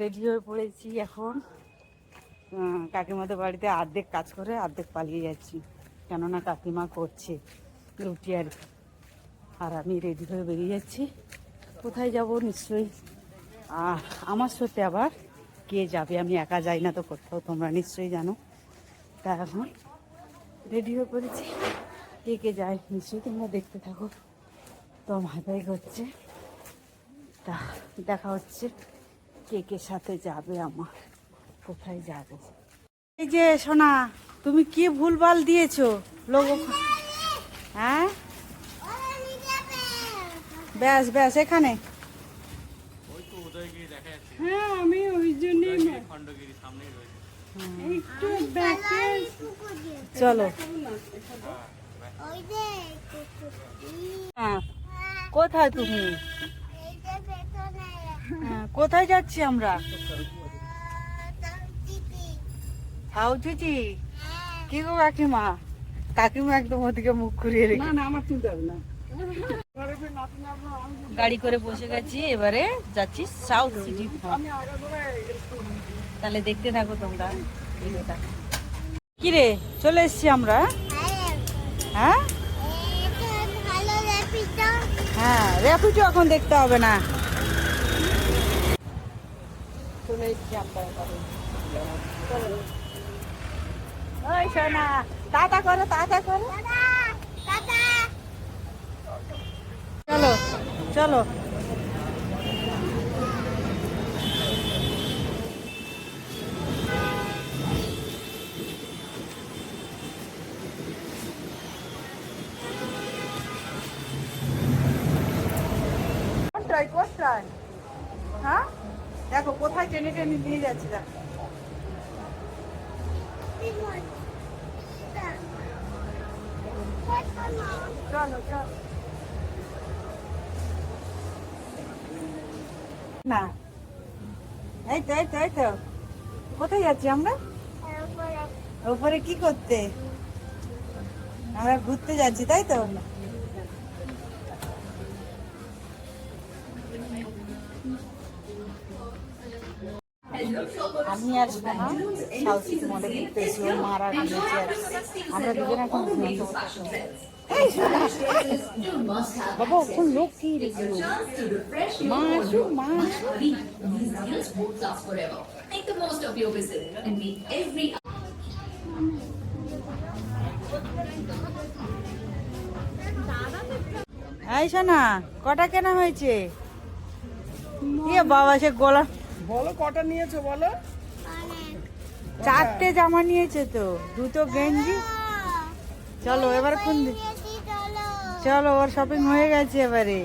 Ready হয়ে পড়েছি এখন। কাকিমাদের বাড়িতে অর্ধেক কাজ করে, অর্ধেক পালিয়ে যাচ্ছি। কেননা কাকিমা করছে রুটি আর। আর আমি রেডি হয়ে বেরিয়ে যাচ্ছি। কোথায় যাব নিশ্চয়ই? আমার সাথে আবার কে যাবে? আমি একা যাই না তো কোথাও, তোমরা নিশ্চয়ই জানো। তা এখন রেডি হয়ে পড়েছি। কে কে যায় নিশ্চয়ই তোমরা দেখতে থাকো। তো ভাই হচ্ছে। তা দেখা হচ্ছে। কে কে সাথে যাবে আমার? কোথায় যাব? এই যে সোনা, তুমি কি ভুলভাল দিয়েছ? লোক হ্যাঁ? ব্যাস ব্যাস, এখানে। হ্যাঁ আমি ওই জন্যই একটু চলো। হ্যাঁ কোথায় তুমি? কোথায় যাচ্ছি আমরা? হাউ চিচি। কি গো কাকিমা? কাকিমা একদম ওদিকে মুখ ঘুরিয়ে রেখে না না আমার তুলতে হবে না। গাড়ি করে বসে গেছি এবারে যাচ্ছি সাউথ সিটি করে তাহলে দেখতে থাকো তোমরা ভিডিওটা। কি রে চলে এসছি আমরা? হ্যাঁ? হ্যাঁ। রেপুজো এখন দেখতে হবে না। চলে এসছি আমরা এবারে। চলো। ওই সোনা টাটা করো টাটা করো চলো চলো কোথায় কোথায় হ্যাঁ দেখো কোথায় টেনে টেনে নিয়ে যাচ্ছি দেখো। চলো চলো। না। এই তো এই তো এই তো। কোথায় যাচ্ছি আমরা? উপরে কি করতে? আমরা ঘুরতে যাচ্ছি তাই তো? আমি মলে ঘুরতে মারা আর আমরা দুজন এখন। বাবা লোক কি রেখে এই সোনা, কটা কেনা হয়েছে? বাবা, সে গলা বলো, কটা নিয়েছো বলো? চারটে জামা নিয়েছে তো, দুটো গেঞ্জি। চলো, এবার কোন চলো, ওর শপিং হয়ে গেছে এবারে।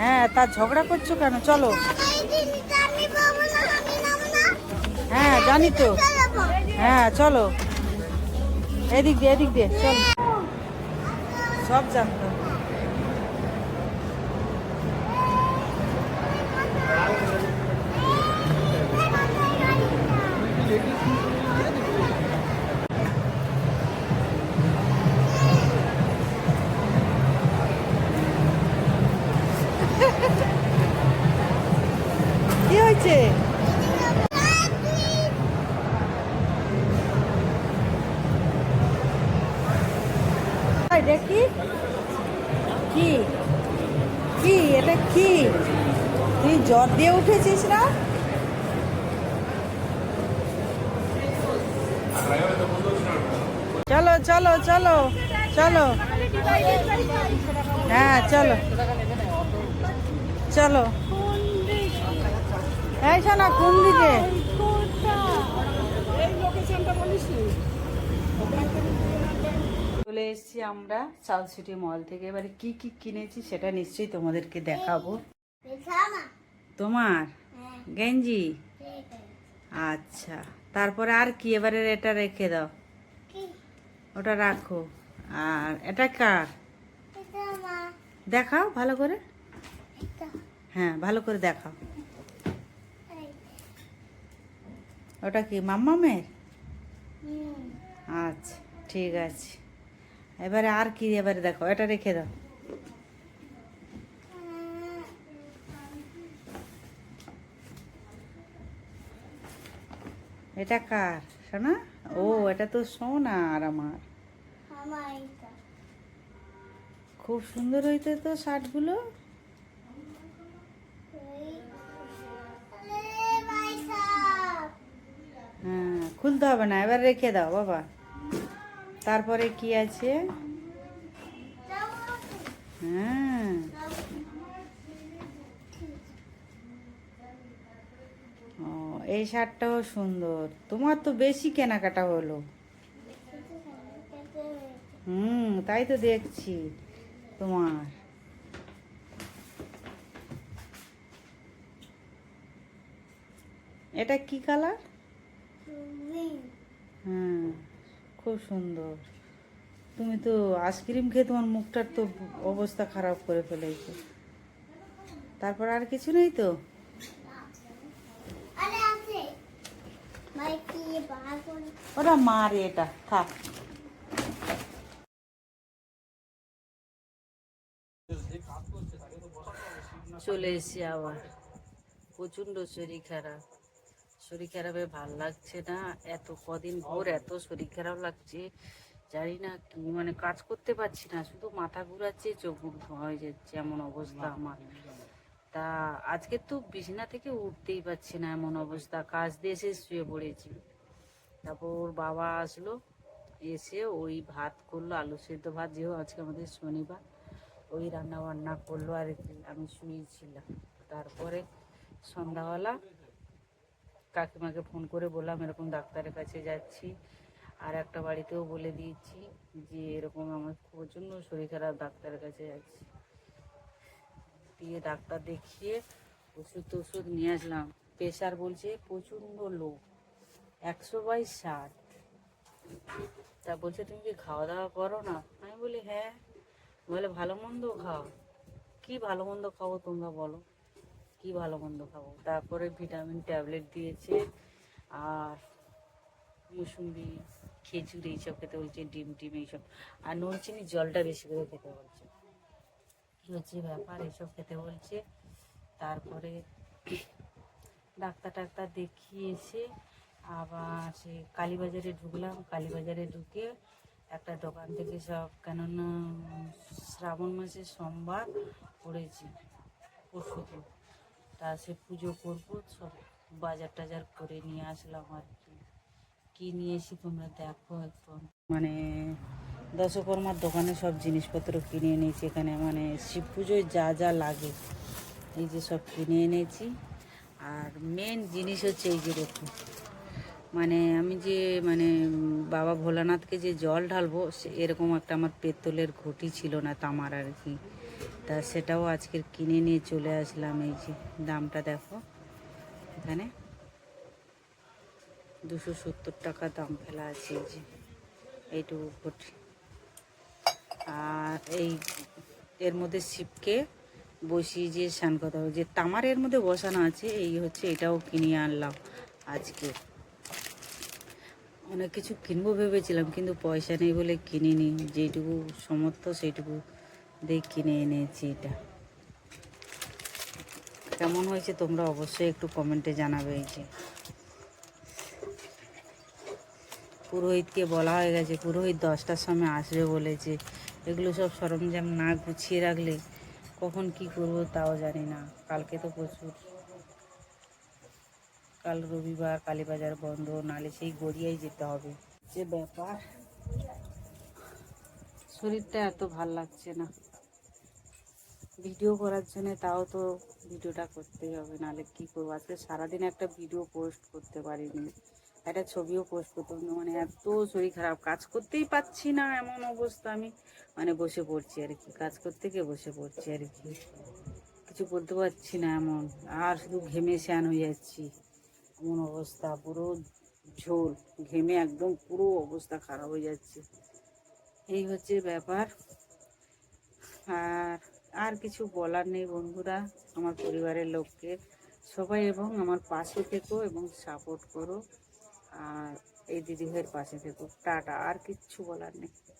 হ্যাঁ তা ঝগড়া করছ কেন? চলো। হ্যাঁ জানি তো। হ্যাঁ চলো। এদিক দিয়ে এদিক দিয়ে চল। সব জানতো এটা কি? তুই জ্বর দিয়ে উঠেছিস না? চলো চলো চলো চলো। হ্যাঁ চলো। চলো। এই শোনা, কোন দিকে? চলে এসেছি আমরা সাউথ সিটি মল থেকে। এবারে কি কি কিনেছি সেটা নিশ্চয়ই তোমাদেরকে দেখাবো। তোমার? গেঞ্জি? আচ্ছা। তারপরে আর কি? এবারে এটা রেখে দাও। ওটা রাখো। আর এটা কার? দেখাও ভালো করে। হ্যাঁ ভালো করে দেখাও। ওটা কি মাম্মামের? আচ্ছা ঠিক আছে। এবারে আর কি, এবারে দেখো, এটা রেখে দাও। এটা কার? শোনা ও, এটা তো সোনা আর আমার। খুব সুন্দর হইতে তো শার্টগুলো। হ্যাঁ খুলতে হবে না, এবার রেখে দাও, বাবা। তারপরে কি আছে? হ্যাঁ। ও এই শার্টটাও সুন্দর। তোমার তো বেশি কেনাকাটা হলো। হুম তাই তো দেখছি তোমার। এটা কি কালার হ্যাঁ। খুব সুন্দর। তুমি তো আইসক্রিম খেয়ে তোমার মুখটার তো অবস্থা খারাপ করে ফেলেছো। তারপর আর কিছু নেই তো? ওরা মারে এটা থাক। চলে এসছি আবার। প্রচণ্ড শরীর খারাপ। শরীর খারাপে ভালো লাগছে না। এত কদিন ভোর এত শরীর খারাপ লাগছে। জানি না কি মানে কাজ করতে পারছি না। শুধু মাথা ঘুরাচ্ছে, চোখ মুখ হয়ে যাচ্ছে এমন অবস্থা আমার। তা আজকে তো বিছানা থেকে উঠতেই পারছি না এমন অবস্থা। কাজ দিয়ে এসে শুয়ে পড়েছি। তারপর ওর বাবা আসলো। এসে ওই ভাত করল, আলু সেদ্ধ ভাত। যেহেতু আজকে আমাদের শনিবার, ওই রান্না বান্না করল আর কি। আমি শুয়েছিলাম। তারপরে সন্ধ্যাবেলা কাকিমাকে ফোন করে বললাম, এরকম ডাক্তারের কাছে যাচ্ছি। আর একটা বাড়িতেও বলে দিয়েছি যে, এরকম আমার প্রচণ্ড শরীর খারাপ, ডাক্তারের কাছে যাচ্ছি। দিয়ে ডাক্তার দেখিয়ে ওষুধ টষুধ নিয়ে আসলাম। প্রেশার বলছে প্রচণ্ড লো একশো বাই ষাট। তা বলছে, তুমি কি খাওয়া দাওয়া করো না? আমি বলি হ্যাঁ। বলে, ভালো মন্দ খাও। কি ভালো মন্দ খাব তোমরা বলো। কি ভালো মন্দ খাব? তারপরে ভিটামিন ট্যাবলেট দিয়েছে, আর মুসুম্বি খেজুর এইসব খেতে বলছে, ডিম টিম এইসব। আর নুন চিনি জলটা বেশি করে খেতে বলছে। কি হচ্ছে ব্যাপার? এইসব খেতে বলছে। তারপরে ডাক্তার টাক্তার দেখিয়ে এসে আবার সে কালীবাজারে ঢুকলাম। কালীবাজারে ঢুকে একটা দোকান থেকে সব, কেননা শ্রাবণ মাসের সোমবার পড়েছি, পরশু তা সে পুজো করব, সব বাজার টাজার করে নিয়ে আসলাম আর কি। কি নিয়ে এসি তোমরা দেখো একদম। মানে দশকর্মার দোকানে সব জিনিসপত্র কিনে এনেছি, এখানে মানে শিব পুজোয় যা যা লাগে, এই যে সব কিনে এনেছি। আর মেন জিনিস হচ্ছে এই যে দেখুন মানে আমি যে মানে বাবা ভোলানাথকে যে জল ঢালবো এরকম একটা আমার পেতলের ঘটি ছিল না তামার আর কি। তা সেটাও আজকের কিনে নিয়ে চলে আসলাম, এই যে দামটা দেখো এখানে। দুশো সত্তর টাকা দাম ফেলা আছে, এই যে এইটুকু ঘটি আর এই এর মধ্যে শিবকে বসিয়ে যে স্নান করতে হবে, যে তামার এর মধ্যে বসানো আছে, এই হচ্ছে এটাও কিনে আনলাম আজকে। অনেক কিছু কিনবো ভেবেছিলাম, কিন্তু পয়সা নেই বলে কিনিনি, যেটুকু সমর্থ সেইটুকু দিয়ে কিনে এনেছি এটা। কেমন হয়েছে তোমরা অবশ্যই একটু কমেন্টে জানাবে এই যে। পুরোহিতকে বলা হয়ে গেছে, পুরোহিত দশটার সময় আসবে বলেছে। এগুলো সব সরঞ্জাম না গুছিয়ে রাখলে কখন কি করব তাও জানি না। কালকে তো প্রচুর। কাল রবিবার কালীবাজার বন্ধ, নালে সেই গড়িয়াই যেতে হবে। যে ব্যাপার, শরীরটা এত ভালো লাগছে না। ভিডিও করার জন্য তাও তো ভিডিওটা করতেই হবে। নাহলে কী করব? আজকে সারাদিন একটা ভিডিও পোস্ট করতে পারিনি। একটা ছবিও পোস্ট করতে মানে এত শরীর খারাপ। কাজ করতেই পাচ্ছি না এমন অবস্থা আমি। মানে বসে পড়ছি আর কি। কাজ করতে গিয়ে বসে পড়ছি আর কি। কিছু বলতে পারছি না এমন। আর শুধু ঘেমে শ্যান হয়ে যাচ্ছি। এমন অবস্থা। পুরো ঝোল। ঘেমে একদম পুরো অবস্থা খারাপ হয়ে যাচ্ছে। এই হচ্ছে ব্যাপার। আর আর কিছু বলার নেই বন্ধুরা, আমার পরিবারের লোককে। সবাই এবং আমার পাশে থেকো এবং সাপোর্ট করো। আর এই দিদি ভাইয়ের পাশে থেকো। টাটা, আর কিচ্ছু বলার নেই।